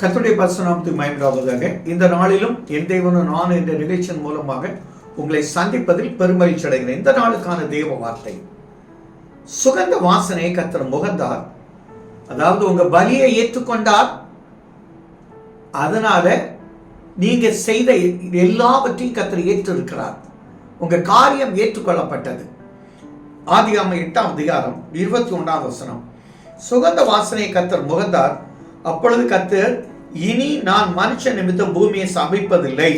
கத்துடைய பரிசுநாமத்துக்கு மயமிடாவதாக இந்த நாளிலும் என் தேவனும் நான் என்ற நிகழ்ச்சியின் மூலமாக உங்களை சந்திப்பதில் பெருமகிழ்ச்சி அடைகிறேன். இந்த நாளுக்கான தேவ வார்த்தை. சுகந்த வாசனையை கத்தர் முகந்தார். அதாவது உங்க பலியை ஏற்றுக்கொண்டார். அதனால நீங்க செய்த எல்லாவற்றையும் கத்தர் ஏற்றிருக்கிறார். உங்க காரியம் ஏற்றுக்கொள்ளப்பட்டது. ஆதியாம எட்டாம் அதிகாரம் இருபத்தி ஒன்றாம் வசனம். சுகந்த வாசனையை கத்தர் முகந்தார். அப்பொழுது கத்தர் இனி நான் மனுஷ நிமித்தம் பூமியை சமைப்பதில்லை.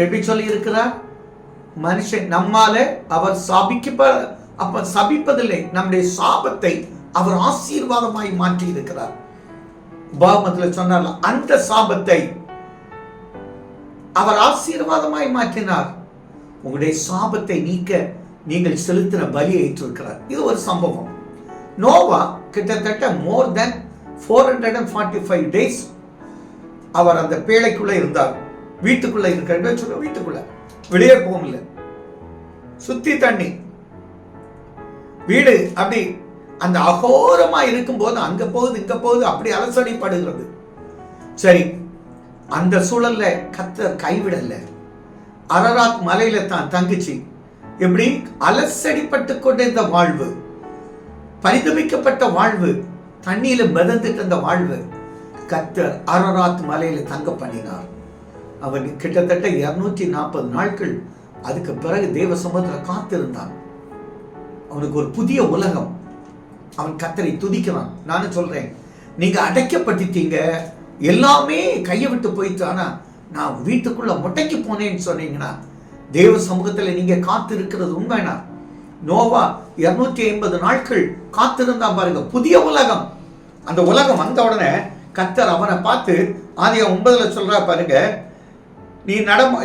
எப்படி சொல்லி இருக்கிறார் மனுஷன் நம்மால அவர் சாபிக்க அப்ப சபிப்பதில்லை. நம்முடைய சாபத்தை அவர் ஆசீர்வாதமாய் மாற்றி இருக்கிறார் பாவமத்தில் சொன்னார் அந்த சாபத்தை அவர் ஆசீர்வாதமாய் மாற்றினார். உங்களுடைய சாபத்தை நீக்க நீங்கள் செலுத்தின பலியை ஏற்றிருக்கிறார். இது ஒரு சம்பவம். நோவா கிட்டத்தட்ட more than four hundred and forty five days அவர் அந்த பேழைக்குள்ளே இருந்தார். வீட்டுக்குள்ளே இருக்கிற சொல்ல வீட்டுக்குள்ள. வெளியே போகல சுத்தி தண்ணி. வீடு அப்படி அந்த அகோரமா இருக்கும்போது அங்க போகுது இங்க போகுது அப்படி அலசடிப்படுகிறது. சரி அந்த சூழல்ல கத்த கைவிடல. அரராத் மலையில தான் தங்குச்சு. எப்படி? அலசடிப்பட்டு கொண்டிருந்த வாழ்வு. பரிதமிக்கப்பட்ட வாழ்வு. தண்ணியில் மிதந்துட்டு இருந்த வாழ்வு கத்தர் அரராத் மலையில் தங்க பண்ணினார். அவன் கிட்டத்தட்ட இருநூற்றி நாற்பது நாட்கள் அதுக்கு பிறகு தேவ சமுத்திர காத்திருந்தான். அவனுக்கு ஒரு புதிய உலகம். அவன் கத்தரை துதிக்கிறான். நானும் சொல்றேன் நீங்க அடைக்கப்பட்டுட்டீங்க. எல்லாமே கையை விட்டு போயிட்டு ஆனா நான் வீட்டுக்குள்ள முட்டைக்கு போனேன்னு சொன்னீங்கன்னா தேவ சமூகத்தில் நீங்க காத்து இருக்கிறது உண்மைனா நோவா இருநூத்தி ஐம்பது நாட்கள் காத்திருந்தா பாருங்க. புதிய உலகம். அந்த உலகம் வந்த உடனே கத்தர் அவனை பார்த்து ஆதிய ஒன்பதுல சொல்றா பாருங்க நீ நடம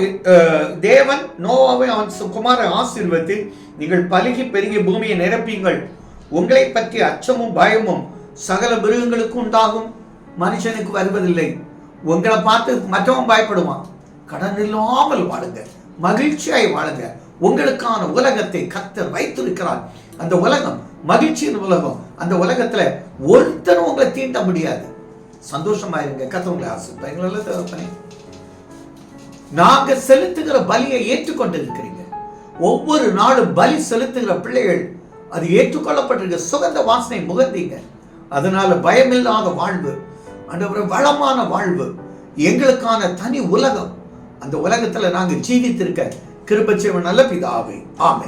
தேவன் நோவாவை அவன் சுகுமாரை ஆசீர்வத்து நீங்கள் பழுகி பெருகி பூமியை நிரப்பீங்கள் உங்களை பற்றி அச்சமும் பயமும் சகல மிருகங்களுக்கும் உண்டாகும். மனுஷனுக்கு வருவதில்லை. உங்களை பார்த்து மற்றவன் பயப்படுவான். கடன் இல்லாமல் வாழுங்க. மகிழ்ச்சியாய் வாழுங்க. உங்களுக்கான உலகத்தை கத்தர் வைத்திருக்கிறார். அந்த உலகம் மகிழ்ச்சியின் உலகம். அந்த உலகத்துல ஒருத்தரும் உங்களை தீண்ட முடியாது. சந்தோஷமா இருங்க. கத்தவங்களை ஆசை நாங்க செலுத்துகிற பலியை ஏற்றுக்கொண்டு இருக்கிறீங்க ஒவ்வொரு நாளும் பலி செலுத்துகிற பிள்ளைகள் அது ஏற்றுக்கொள்ளப்பட்டிருக்க சுகந்த வாசனை முகந்தீங்க. அதனால பயமில்லாத வாழ்வு அந்த வளமான வாழ்வு எங்களுக்கான தனி உலகம். அந்த உலகத்துல நாங்க ஜீவித்திருக்க கிருபச்சேவன் நல்ல பிதாவை. ஆமை